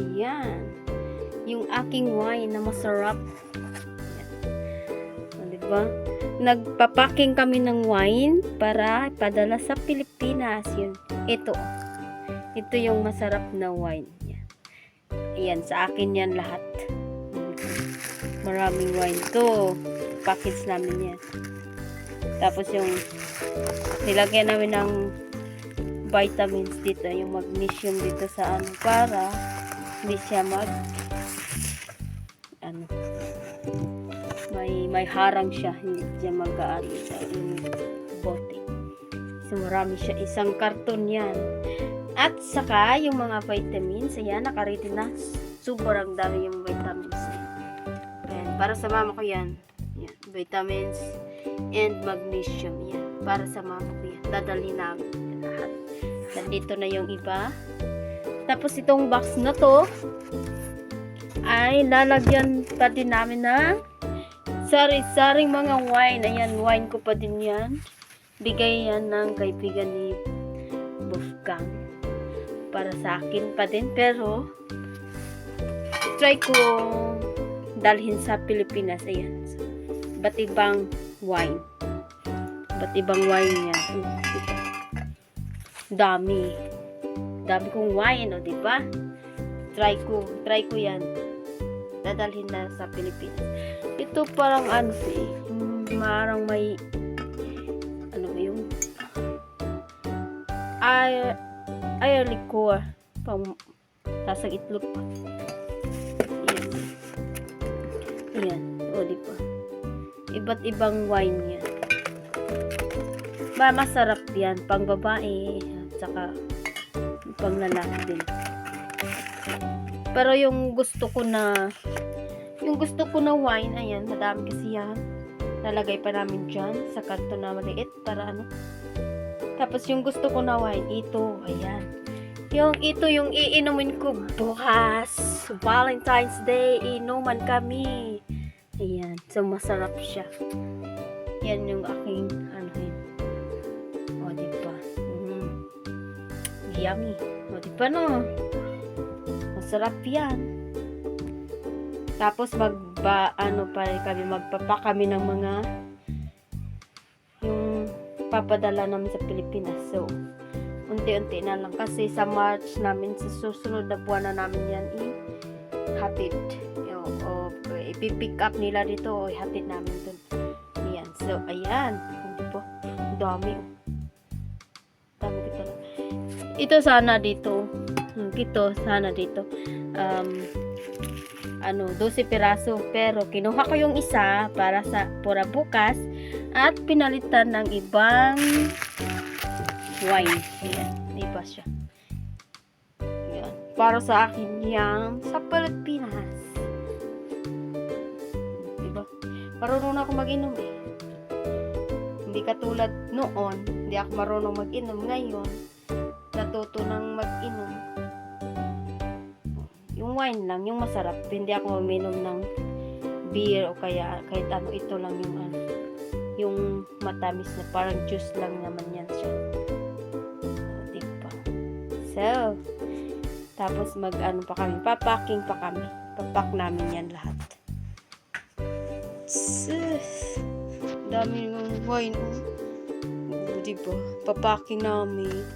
Ayan. Yung aking wine na masarap. Ayan. O, diba? Nagpapaking kami ng wine para ipadala sa Pilipinas. Yun. Ito. Ito yung masarap na wine. Ayan. Ayan, sa akin yan lahat. Maraming wine to. Package namin yan. Tapos yung nilagyan namin ng vitamins dito, yung magnesium dito sa ano, para hindi siya mag ano may may harang siya, hindi siya mag ano, sa yung bote. So marami siya, isang karton yan. At saka yung mga vitamins, ayan, nakarito na. Sobrang dami yung vitamins. Ayan, para sa mama ko yan. Yan, vitamins and magnesium. Yan, para sa mama ko yan. Dadali namin lahat. Nandito na yung iba. Tapos itong box na to ay lalagyan pa din namin ng sari-saring mga wine. Ayan, wine ko pa din yan. Bigay yan ng kaibigan ni Wolfgang. Para sa akin pa din. Pero, try ko dalhin sa Pilipinas. Ayan. Ba't ibang wine. Ba't ibang wine. Ito. Dami. Dami kong wine, o, di ba? Try ko. Try ko yan. Dadalhin na sa Pilipinas. Ito parang ano eh. Marang may ano ba yung ay ay liquor pang tasang itlog pa. Yan. Yan. O, di ba? Iba't ibang wine yan. Ba, masarap yan. Pang babae. At saka pang lalaki din. Pero yung gusto ko na yung gusto ko na wine, ayan, madami kasi yan. Nalagay pa namin dyan sa karton na maliit para ano. Tapos yung gusto ko na wine, ito, ayan. Yung ito yung iinumin ko bukas. Valentine's Day, inuman kami. Ayan, so masarap siya. Yan yung aking Yummy. O, diba no? Masarap yan. Tapos magba ano pa rin kami magpapa kami ng mga yung papadala namin sa Pilipinas. So unti-unti na lang kasi sa March namin sa susunod na buwan na namin yan i-hatid. Yung, o, ipipick up nila dito o ihatid namin dun. Ayan. So ayan. Hindi po. Dami. Ito sana dito. Hmm, Ito sana dito. Um, ano, 12 piraso. Pero kinuha ko yung isa para sa pura bukas at pinalitan ng ibang wine. Ayan, iba siya. Ayan. Para sa akin yan sa Pilipinas. Diba? Marunong ako mag-inom eh. Hindi katulad noon, hindi ako marunong mag-inom. Ngayon, natuto nang mag-inom yung wine lang, yung masarap. Hindi ako uminom ng beer o kaya kahit ano, ito lang yung ano, yung matamis na parang juice lang naman yan siya. O, diba? So, tapos mag ano pa kami, papacking pa kami. Papak namin yan lahat. Sus, dami ng wine. Oh. O? Papacking namin.